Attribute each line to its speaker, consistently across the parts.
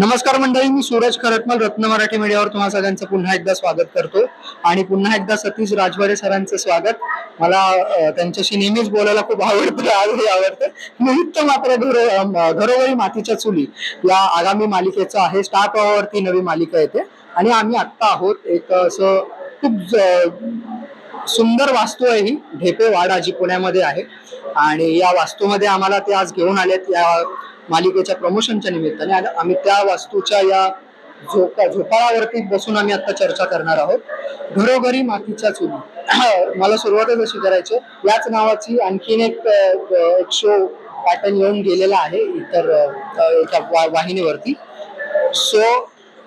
Speaker 1: नमस्कार मंडळी मी सूरज खरटमल रत्न मराठी मीडियावर तुम्हा सगळ्यांचं पुन्हा एकदा स्वागत करतो. आणि पुन्हा एकदा सतीश राजवाडे सरांचं स्वागत. मला त्यांच्याशी नेहमीच बोलायला खूप आवडतं आजही आवडतं. निमित्त मात्र घरोघरी मातीच्या चुली या आगामी मालिकेचं आहे. स्टार प्रवाहावरती नवी मालिका येते. आणि आम्ही आत्ता आहोत एक असं खूप सुंदर वास्तू आहे ही. ढेपे वाडा जी पुण्यामध्ये आहे. आणि या वास्तूमध्ये आम्हाला ते आज घेऊन आलेत. या मालिकेच्या प्रमोशनच्या निमित्ताने. आम्ही त्या वास्तूच्या या झोपा झोपाळावरती बसून आम्ही आता चर्चा करणार आहोत. घरोघरी मातीच्या चुली. मला सुरुवातच अशी करायची याच नावाची आणखीन एक एक शो पॅटर्न येऊन गेलेला आहे इतर एका वा- वाहिनीवरती. सो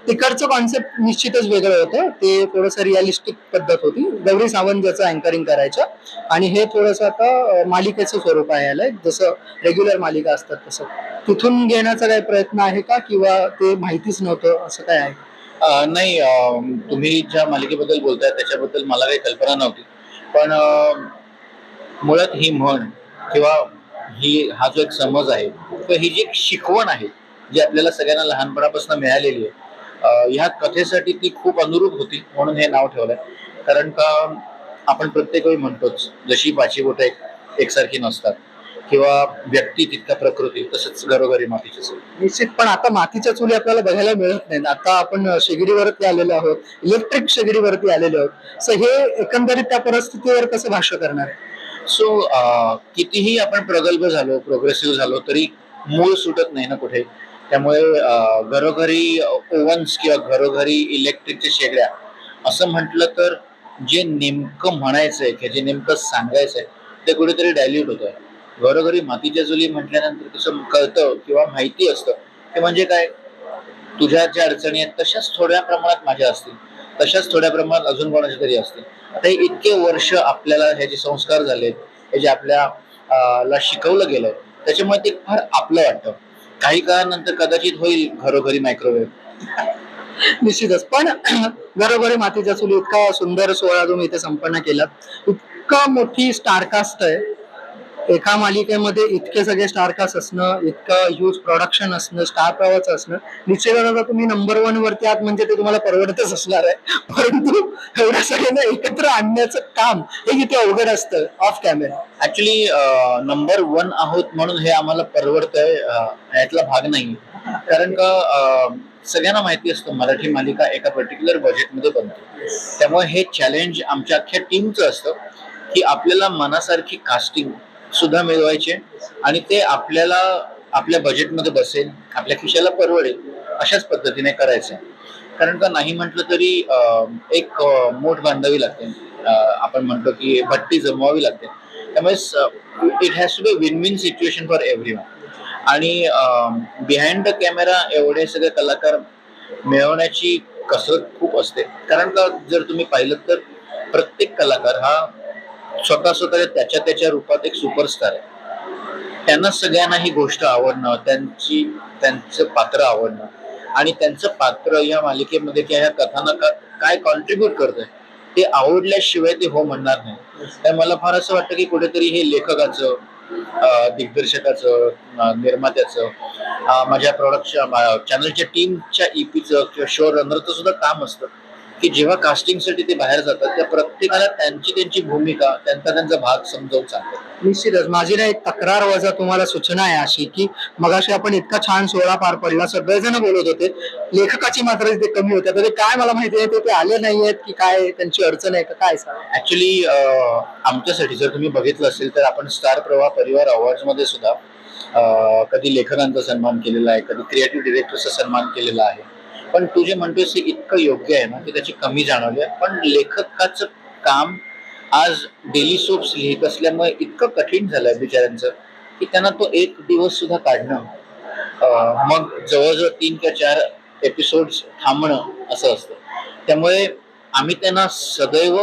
Speaker 1: तिकडचं कॉन्सेप्ट निश्चितच वेगळं होतं. ते थोडंसं रिअलिस्टिक पद्धत होती. गौरी सावंत ज्याचं अँकरिंग करायचं. आणि हे थोडंसं आता मालिकेचं स्वरूप आहे याला. जसं रेग्युलर मालिका असतात तसं. तिथून घेण्याचा काही प्रयत्न आहे का? किंवा ते माहितीच नव्हतं असं काय आहे?
Speaker 2: नाही तुम्ही ज्या मालिकेबद्दल बोलताय त्याच्याबद्दल मला काही कल्पना नव्हती. पण मुळात ही म्हण किंवा ही हा जो एक समज आहे किंवा ही जी एक शिकवण आहे जी आपल्याला सगळ्यांना लहानपणापासून मिळालेली आहे ह्या कथेसाठी ती खूप अनुरूप होती म्हणून हे नाव ठेवलंय. कारण का आपण प्रत्येक वेळी म्हणतोच जशी पाची बोट एक एकसारखी नसतात. किंवा व्यक्ती तितका प्रकृती तसंच घरोघरी मातीची चूल.
Speaker 1: निश्चित पण आता मातीच्या चुली आपल्याला बघायला मिळत नाहीत. आता आपण शेगडीवरती आलेलो आहोत इलेक्ट्रिक शेगडीवरती आलेलो आहोत. सो हे एकंदरीत त्या परिस्थितीवर कसं भाष्य करणार?
Speaker 2: सो कितीही आपण प्रगल्भ झालो प्रोग्रेसिव्ह झालो तरी मूळ सुटत नाही ना कुठे. त्यामुळे घरोघरी ओव्हन्स किंवा घरोघरी इलेक्ट्रिकच्या शेगड्या असं म्हटलं तर जे नेमकं म्हणायचं आहे किंवा जे नेमकं सांगायचं आहे ते कुठेतरी डायल्यूट होतं घरोघरी मातीच्या चुली म्हटल्यानंतर कसं कळतं किंवा माहिती असतं ते म्हणजे काय? तुझ्या ज्या अडचणी आहेत तशाच थोड्या प्रमाणात माझ्या असतील तशाच थोड्या प्रमाणात अजून कोणाच्या तरी असतील. आता हे इतके वर्ष आपल्याला ह्याचे जे संस्कार झालेत हे जे आपल्या ला शिकवलं गेलं त्याच्यामुळे ते फार आपलं वाटतं. काही काळानंतर कदाचित होईल घरोघरी मायक्रोवेव्ह
Speaker 1: निश्चितच. पण घरोघरी मातीच्या चुली इतका सुंदर सोहळा तुम्ही इथे संपन्न केला इतका मोठी स्टारकास्ट आहे. एका मालिकेमध्ये इतके सगळे स्टारकास्ट असणं इतकं ह्यूज प्रोडक्शन असणं स्टार प्रवाहाचं असणं निश्चितच आता तुम्ही नंबर वन वरती आहात म्हणजे ते तुम्हाला परवडतच असणार आहे. परंतु एवढ्या सगळ्यांना एकत्र आणण्याचं काम हे किती अवघड असतं off camera
Speaker 2: actually number one आहोत म्हणून हे आम्हाला परवडतंय यातला भाग नाही. कारण का सगळ्यांना माहिती असतं मराठी मालिका एका पर्टिक्युलर बजेटमध्ये बनते. त्यामुळे हे चॅलेंज आमच्या अख्ख्या टीमचं असतं की आपल्याला मनासारखी कास्टिंग सुद्धा मिळवायचे आणि ते आपल्याला आपल्या बजेटमध्ये बसेल आपल्या खिशाला परवडेल अशाच पद्धतीने करायचं. कारण का नाही म्हटलं तरी एक मोठ बांधावी लागते. आपण म्हणतो की भट्टी जमवावी लागते. त्यामुळे it has to be win win situation for every आणि बिहाइंड द कॅमेरा एवढे सगळे कलाकार मिळवण्याची कसरत खूप असते. कारण का जर तुम्ही पाहिलं तर प्रत्येक कलाकार हा स्वतः स्वतः त्याच्या त्याच्या रूपात एक सुपरस्टार आहे. त्यांना सगळ्यांना ही गोष्ट आवडणं त्यांची त्यांचं पात्र आवडणं आणि त्यांचं पात्र या मालिकेमध्ये किंवा या कथानकात काय कॉन्ट्रीब्युट करतंय ते आवडल्याशिवाय ते हो म्हणणार नाही. तर मला फार असं वाटतं की कुठेतरी हे लेखकाचं दिग्दर्शकाचं निर्मात्याचं माझ्या प्रॉडक्टच्या चॅनलच्या टीमच्या ईपीचं किंवा शो रनरचं सुद्धा काम असतं. की जेव्हा कास्टिंगसाठी ते बाहेर जातात त्या प्रत्येकाला त्यांची त्यांची भूमिका त्यांचा त्यांचा भाग समजावून सांगतात.
Speaker 1: निश्चितच. माझी ना एक तक्रार वजा तुम्हाला सूचना आहे अशी की मगाशी आपण इतका छान सोहळा पार पडला सगळेजण बोलत होते. लेखकाची मात्र इथे कमी होत्या. तर ते काय मला माहिती आहे ते ते आले नाहीयेत की काय त्यांची अडचण आहे का काय
Speaker 2: ऍक्च्युली आमच्यासाठी जर तुम्ही बघितलं असेल तर आपण स्टार प्रवाह परिवार अवॉर्डमध्ये सुद्धा कधी लेखकांचा सन्मान केलेला आहे कधी क्रिएटिव्ह डिरेक्टरचा सन्मान केलेला आहे. पण तू जे म्हणतोयस ते इतकं योग्य आहे ना की त्याची कमी जाणवली आहे. पण लेखकाचं काम आज डेली सोप्स लिहित असल्यामुळे इतकं कठीण झालंय बिचाऱ्यांचं की त्यांना तो एक दिवस सुद्धा काढणं मग जवळजवळ तीन किंवा चार एपिसोड थांबणं असं असतं. त्यामुळे आम्ही त्यांना सदैव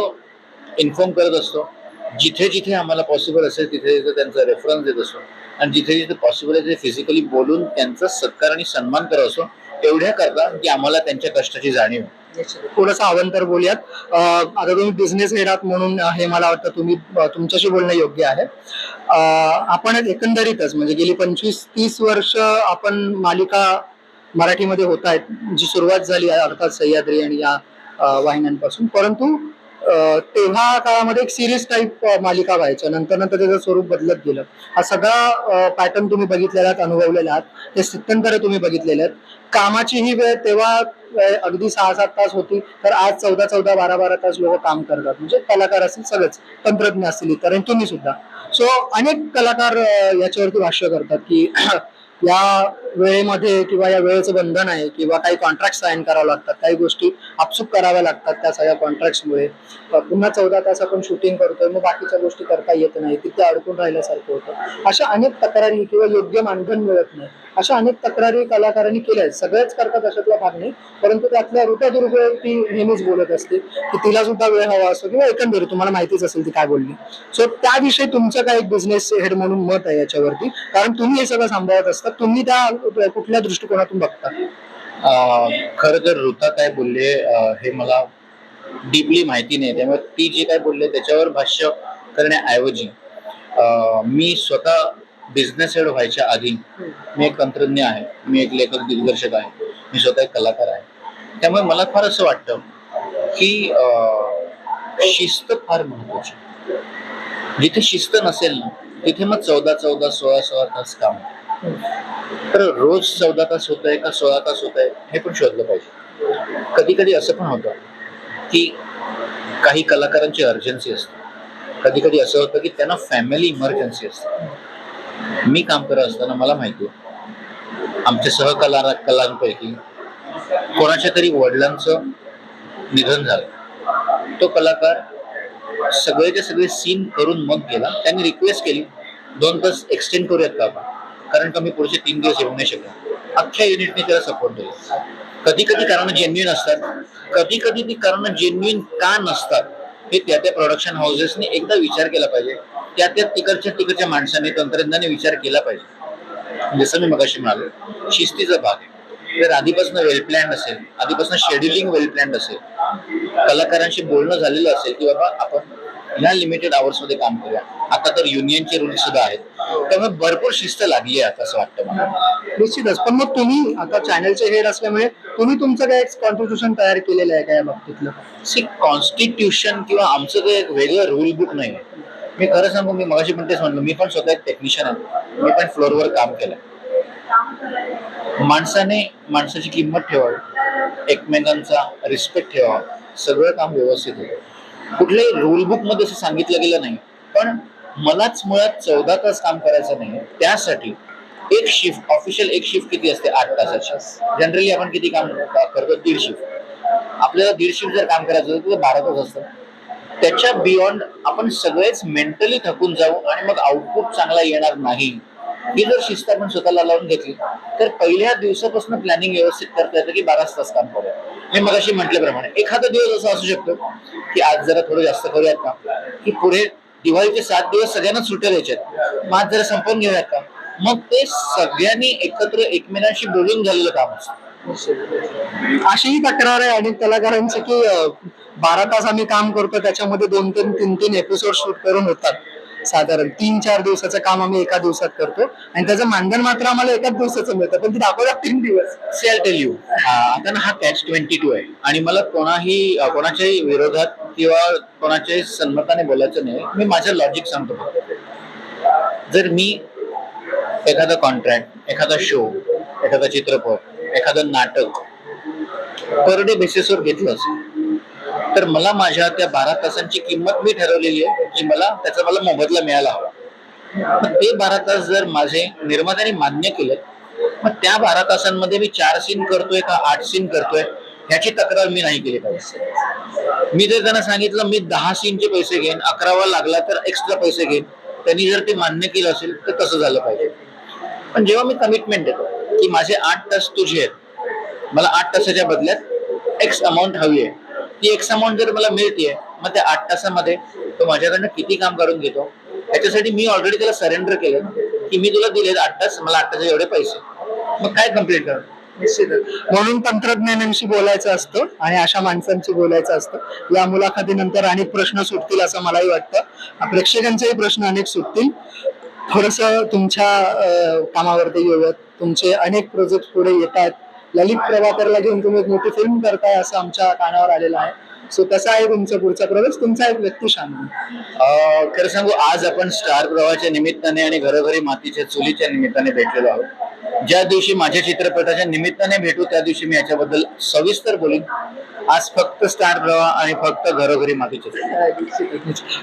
Speaker 2: इन्फॉर्म करत असतो. जिथे जिथे आम्हाला पॉसिबल असेल तिथे तिथे त्यांचा रेफरन्स देत असतो. आणि जिथे जिथे पॉसिबल आहे तिथे फिजिकली बोलून त्यांचा सत्कार आणि सन्मान करत असतो. एवढ्या करता की आम्हाला त्यांच्या कष्टाची जाणीव.
Speaker 1: थोडस अवंतर बोलूयात. आता तुम्ही बिझनेस आहात म्हणून हे मला वाटतं तुम्ही तुमच्याशी बोलणं योग्य आहे. आपण एकंदरीतच म्हणजे गेली पंचवीस तीस वर्ष आपण मालिका मराठीमध्ये होत आहेत जी सुरुवात झाली आहे अर्थात सह्याद्री आणि या वाहिन्यांपासून. परंतु तेव्हा काळामध्ये एक सिरीज टाईप मालिका व्हायच्या. नंतर नंतर त्याचं स्वरूप बदलत गेलं. हा सगळा पॅटर्न तुम्ही बघितलेला आहात अनुभवलेला आहात ते स्थित्यंतर तुम्ही बघितलेले आहेत. कामाची ही वेळ तेव्हा अगदी सहा सात तास होती तर आज चौदा चौदा बारा बारा तास लोक काम करतात. म्हणजे कलाकार असतील सगळेच तंत्रज्ञ असतील इतर तुम्ही सुद्धा सो अनेक कलाकार याच्यावरती भाष्य करतात की या वेळेमध्ये किंवा या वेळेचं बंधन आहे किंवा काही कॉन्ट्रॅक्ट साईन करावं लागतात काही गोष्टी आपसूक कराव्या लागतात त्या सगळ्या कॉन्ट्रॅक्टमुळे पुन्हा चौदा तास आपण शूटिंग करतोय मग बाकीच्या गोष्टी करता येत नाही तिथे अडकून राहिल्यासारखं होतं. अशा अनेक तक्रारी किंवा योग्य मानधन मिळत नाही. अशा अनेक तक्रारी कलाकारांनी केल्या आहेत. सगळेच करतात अशातला भाग नाही परंतु त्यातल्या ऋता दुर्गुळे ती नेहमीच बोलत असते की तिला सुद्धा वेळ हवा असतो किंवा एकंदरीत तुम्हाला माहितीच असेल ती काय बोलली. सो त्याविषयी तुमचं काय एक बिझनेस हेड म्हणून मत आहे याच्यावरती? कारण तुम्ही हे सगळं सांभाळत असतात तुम्ही त्या कुठल्या दृष्टिकोनातून बघता?
Speaker 2: खर खरं तर ऋता काय बोलले हे मला डीपली माहिती नाही त्यामुळे ती जे काय बोलले त्याच्यावर भाष्य करण्याऐवजी मी स्वतः बिझनेस हेड व्हायच्या आधी मी एक तंत्रज्ञ आहे मी एक लेखक दिग्दर्शक आहे मी स्वतः एक कलाकार आहे. त्यामुळे मला फार असं वाटतं की शिस्त फार महत्वाची जिथे शिस्त नसेल ना तिथे मग चौदा चौदा सोळा सोळा तास काम तर रोज चौदा तास होत आहे का सोळा तास होत आहे हे पण शोधलं पाहिजे. कधी कधी असं पण होतं की काही कलाकारांची अर्जन्सी असते. कधी कधी असं होतं की त्यांना फॅमिली इमर्जन्सी असते. मी काम करत असताना मला माहिती आहे आमच्या सहकला कलांपैकी कोणाच्या तरी वडिलांचं निधन झालं. तो कलाकार सगळेचे सगळे सीन करून मग गेला. त्यांनी रिक्वेस्ट केली दोन तास एक्सटेंड करूयात का आपण? कारण का मी पुढचे तीन दिवस येऊ नाही शकलो. अख्ख्या युनिटने त्याला सपोर्ट दिला. कधी कधी कारण जेन्युइन असतात. कधी कधी ती कारण जेन्युइन का नसतात हे त्या त्या प्रोडक्शन हाऊसेसने एकदा विचार केला पाहिजे. त्या त्या तिकडच्या तिकडच्या माणसाने तंत्रज्ञाने विचार केला पाहिजे. जसं मी मगाशी म्हणालो शिस्तीचा भाग आहे. जर आधीपासून वेल प्लॅन असेल आधीपासून शेड्युलिंग वेल प्लॅन असेल कलाकारांशी बोलणं झालेलं असेल की बाबा आपण ह्या लिमिटेड आवर्समध्ये काम करूया. आता तर युनियनचे रूल सुद्धा आहेत. त्यामुळे भरपूर शिस्त लागली आहे आता असं वाटतं मला.
Speaker 1: निश्चितच. पण मग तुम्ही आता चॅनलचे हेड असल्यामुळे तुम्ही तुमचं काय कॉन्ट्रीब्युशन तयार केलेलं आहे का या बाबतीतलं?
Speaker 2: सी कॉन्स्टिट्यूशन किंवा आमचं काही वेगळं रूल बुक नाही. मी खरं सांगू मी मगाशी पण तेच म्हणलो मी पण स्वतः एक टेक्निशियन आहे. मी पण फ्लोअरवर काम केलं माणसाने माणसाची किंमत ठेवावी एकमेकांचा रिस्पेक्ट ठेवावा सगळं काम व्यवस्थित होतं. कुठल्याही रूलबुकमध्ये असं सांगितलं गेलं नाही पण मलाच मुळात चौदा तास काम करायचं नाही त्यासाठी एक शिफ्ट ऑफिशियल एक शिफ्ट किती असते? आठ तासाची. जनरली आपण किती काम करतो? दीड शिफ्ट आपल्याला दीड शिफ्ट जर काम करायचं तर बारा तास असतं. त्याच्या बियॉन्ड आपण सगळेच मेंटली थकून जाऊ आणि मग आउटपुट चांगला येणार नाही. ही जर शिस्त आपण स्वतःला लावून घेतली तर पहिल्या दिवसापासून प्लॅनिंग व्यवस्थित करता येतं की बाराच तास काम करूया. मी मगाशी म्हटल्याप्रमाणे एखादा दिवस असा असू शकतो की आज जरा थोडं जास्त करूयात का? की पुढे दिवाळीचे सात दिवस सगळ्यांना सुट्ट्या द्यायच्यात. मग आज जरा संपवून घेऊयात का? मग ते सगळ्यांनी एकत्र एकमेकांशी बोलून झालेलं काम असतं.
Speaker 1: अशीही तक्रार आहे अनेक कलाकारांची की बारा तास आम्ही काम करतो त्याच्यामध्ये दोन तीन तीन तीन एपिसोड शूट करून होतात. साधारण तीन चार दिवसाचं काम आम्ही एका दिवसात करतो. आणि त्याचं मानधन मात्र आम्हाला एकाच दिवसाचं मिळतं पण ती दाखवतात तीन दिवस.
Speaker 2: सेल टेल यू आता ना हा कॅच ट्वेंटी टू आहे. आणि मला कोणाही कोणाच्याही विरोधात किंवा कोणाच्याही सन्मताने बोलायचं नाही. मी माझं लॉजिक सांगतो. जर मी एखादा कॉन्ट्रॅक्ट एखादा शो एखादा चित्रपट एखादं नाटक पर डे बेसिसवर घेतलं असेल तर मला माझ्या त्या बारा तासांची किंमत मी ठरवलेली आहे की मला त्याचा मला मोबदला मिळायला हवा. पण ते बारा तास जर माझे निर्मात्याने मान्य केले मग त्या बारा तासांमध्ये मी चार सीन करतोय का आठ सीन करतोय ह्याची तक्रार मी नाही केली पाहिजे. मी जर त्यांना सांगितलं मी दहा सीनचे पैसे घेईन अकरावा लागला तर एक्स्ट्रा पैसे घेईन त्यांनी जर ते मान्य केलं असेल तर तसं झालं पाहिजे. पण जेव्हा मी कमिटमेंट देतो की माझे आठ तास तुझे आहेत मला आठ तासाच्या बदल्यात एक्स अमाऊंट हवी आहे ती एक्स अमाऊंट जर मला मिळते मग त्या आठ तासामध्ये तो माझ्याकडनं किती काम करून घेतो त्याच्यासाठी मी ऑलरेडी त्याला सरेंडर केलं की मी तुला दिले आठ तास मला आठ तासाचे एवढे पैसे. मग काय कंप्लीट कर?
Speaker 1: निश्चितच. म्हणून तंत्रज्ञानांशी बोलायचं असतं आणि अशा माणसांशी बोलायचं असतं. या मुलाखतीनंतर अनेक प्रश्न सुटतील असं मलाही वाटतं. प्रेक्षकांचेही प्रश्न अनेक सुटतील. थोडस तुमच्या कामावरती येऊयात. तुमचे अनेक प्रोजेक्ट पुढे येतात. ललित प्रभाकरला घेऊन तुम्ही एक मोठी फिल्म करताय असं आमच्या कानावर आलेलं आहे. सो कसा आहे तुमचा पुढचा प्रवेश तुमचा एक व्यक्ती
Speaker 2: शांत खरं सांगू आज आपण स्टार प्रवाहाच्या निमित्ताने आणि घरोघरी मातीच्या चुलीच्या निमित्ताने भेटलेलो आहोत. ज्या दिवशी माझ्या चित्रपटाच्या निमित्ताने भेटू त्या दिवशी मी याच्याबद्दल सविस्तर बोलीन. आज फक्त स्टार प्रवाह आणि फक्त घरोघरी चुली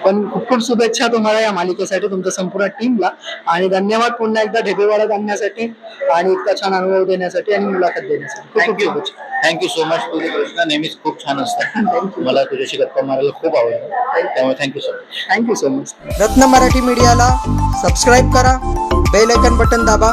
Speaker 1: पण खूप खूप शुभेच्छा तुम्हाला या मालिकेसाठी तुमच्या संपूर्ण टीमला आणि धन्यवाद पुन्हा एकदा ढेपेवाड्यात आणण्यासाठी आणि इतका छान अनुभव देण्यासाठी आणि मुलाखत देण्यासाठी. खूप खूप
Speaker 2: थँक्यू
Speaker 1: शुभेच्छा.
Speaker 2: थँक्यू सो मच तुझे प्रश्न नेहमीच खूप छान असतात मला तुझ्याशी गप्पा मारायला खूप आवडतं त्यामुळे thank you so much
Speaker 1: thank you so much
Speaker 3: Ratna Marathi मीडियाला सबस्क्राईब करा बेल आयकन बटन दाबा.